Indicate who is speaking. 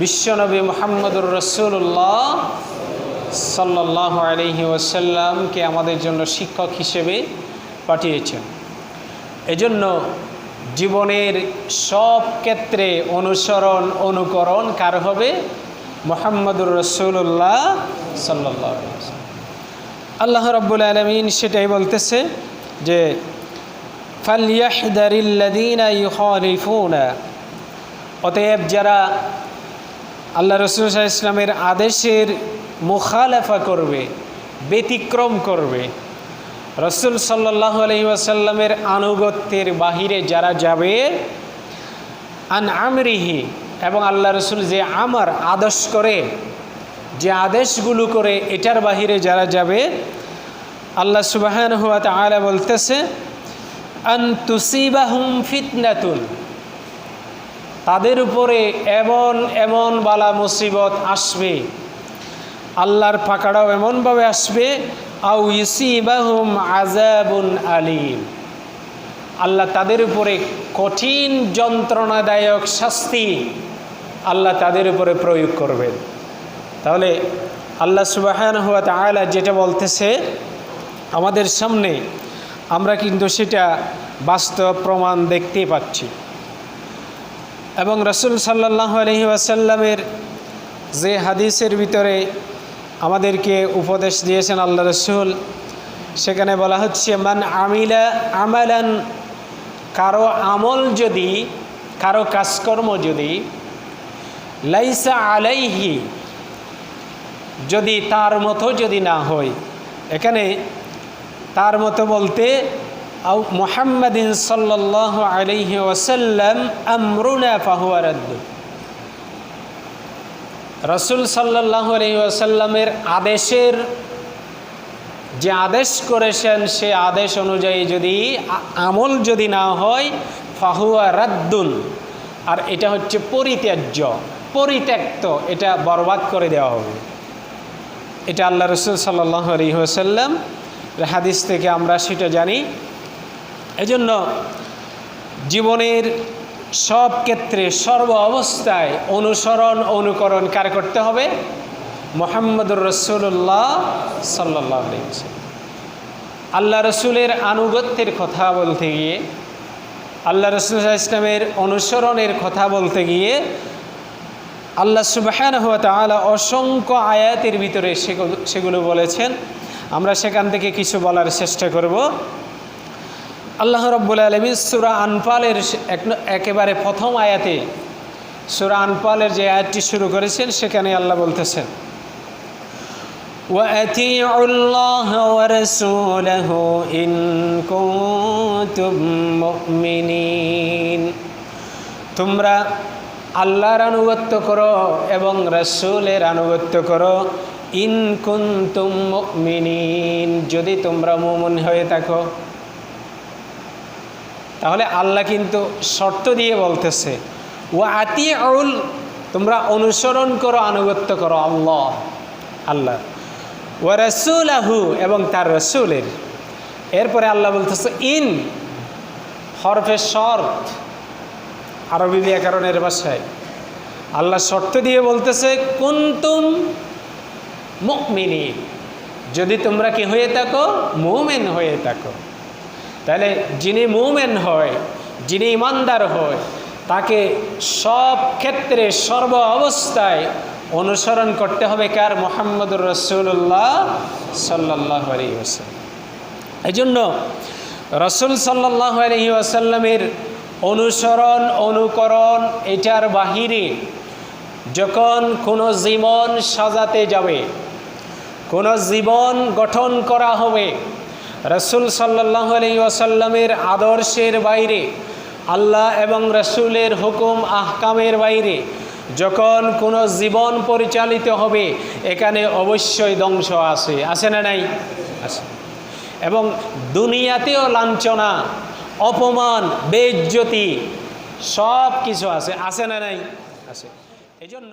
Speaker 1: বিশ্বনবী মোহাম্মদুর রসুল্লাহ সাল্লাহ আলহি ওসাল্লামকে আমাদের জন্য শিক্ষক হিসেবে পাঠিয়েছেন। এজন্য জীবনের সব ক্ষেত্রে অনুসরণ, অনুকরণ কার হবে? মোহাম্মদুর রসুল্লাহ সাল্লাহ আল্লাহ রব্বুল আলমিন সেটাই বলতেছে যে ফালিয়াহদারিল্লাদিনা ইউখালিফুনা অতএব যারা আল্লাহ রসুল ইসলামের আদেশের মুখালেফা করবে, ব্যতিক্রম করবে। রসুল সাল্লাহ আলহি আসাল্লামের আনুগত্যের বাহিরে যারা যাবে, আন আমরিহি এবং আল্লাহ রসুল যে আমার আদর্শ করে, যে আদেশগুলো করে এটার বাহিরে যারা যাবে, আল্লাহ সুবাহান হুয়া তালা বলতেছে, আন তুসিবাহুম ফিতনাতুন। তাদের উপরে এমন এমন বালা মুসিবত আসবে। আল্লাহর পাকাড়াও এমনভাবে আসবে আউ ইসিবাহুম আজাবুন আলিম। আল্লাহ তাদের উপরে কঠিন যন্ত্রণাদায়ক শাস্তি আল্লাহ তাদের উপরে প্রয়োগ করবেন। তাহলে আল্লাহ সুবাহান হুয়া তালা যেটা বলতেছে আমাদের সামনে, আমরা কিন্তু সেটা বাস্তব প্রমাণ দেখতে পাচ্ছি। এবং রসুল সাল্লাহ আলহি আসাল্লামের যে হাদিসের ভিতরে আমাদেরকে উপদেশ দিয়েছেন আল্লাহ রসুল, সেখানে বলা হচ্ছে, মান আমিলা আমালান, কারও আমল যদি, কারও কাজকর্ম যদি লাইসা আলাইহি, যদি তার মতো যদি না হয়। এখানে তার মতো বলতে আউ মোহাম্মদিন সাল্লাহ আলহি ওসাল্লাম আমরুনা ফাহুয়ারদ্দ রসুল সাল্লাহ আলহি ওসাল্লামের আদেশের যে আদেশ করেছেন, সে আদেশ অনুযায়ী যদি আমল যদি না হয়, ফাহুয়া রাদ্দুন। আর এটা হচ্ছে পরিত্যাজ্য, পরিত্যক্ত, এটা বরবাদ করে দেওয়া হবে। এটা আল্লাহ রসুল সাল্লাহ আলহিহাসাল্লাম হাদিস থেকে আমরা সেটা জানি। এজন্য জীবনের সব ক্ষেত্রে সর্ব অবস্থায় অনুসরণ, অনুকরণ কার করতে হবে? মোহাম্মদুর রসুল্লাহ সাল্লাহ আল্লাহ রসুলের আনুগত্যের কথা বলতে গিয়ে, আল্লাহ রসুল ইসলামের অনুসরণের কথা বলতে গিয়ে, আল্লাহ সুবাহান হওয়া তালা অসংখ্য আয়াতের ভিতরে সেগুলো বলেছেন। আমরা সেখান থেকে কিছু বলার চেষ্টা করব। আল্লাহ রব্বুল আলমী সুরা আনপালের একেবারে প্রথম আয়াতে সুরা আনপালের যে আয়াতটি শুরু করেছেন সেখানে আল্লাহ বলতেছেন وأطيعوا الله ورسوله إن كنتم مؤمنين তোমরা আল্লাহর আনুগত্য করো এবং রসুলের আনুগত্য করো ইন কুন্তুম মিনিন যদি তোমরা মুমন হয়ে থাকো তাহলে আল্লাহ কিন্তু শর্ত দিয়ে বলতেছে ও আতি আউল তোমরা অনুসরণ করো, আনুগত্য করো আল্লাহ আল্লাহ। ও রসুল আহু এবং তার রসুলের। এরপরে আল্লাহ বলতেছে, ইন হরফে শর্ত। আরবি ব্যাকরণের ভাষায়। আল্লাহ শর্ত দিয়ে বলতেছে, কুন্তুম মুকমিনী যদি তোমরা কি হয়ে থাকো, মুমেন হয়ে থাকো। তাহলে যিনি মুমেন হয়, যিনি ইমানদার হয়, তাকে সব ক্ষেত্রে সর্ব অবস্থায় অনুসরণ করতে হবে কার? মোহাম্মদুর রসুল্লাহ সাল্লাহ আলী ওসাল্লাম এই জন্য রসুল সাল্লাহ আলহি আসাল্লামের অনুসরণ, অনুকরণ, এটার বাহিরে যখন কোনো জীবন সাজাতে যাবে, কোনো জীবন গঠন করা হবে রসুল সাল্লাহ আলী আসাল্লামের আদর্শের বাইরে, আল্লাহ এবং রসুলের হুকুম আহকামের বাইরে যখন কোনো জীবন পরিচালিত হবে, এখানে অবশ্যই ধ্বংস আছে। আছে না নাই? আছে। এবং দুনিয়াতেও লাঞ্ছনা, অপমান, বেজ্জতি সব কিছু আছে। আছে না নাই? আছে। এই জন্য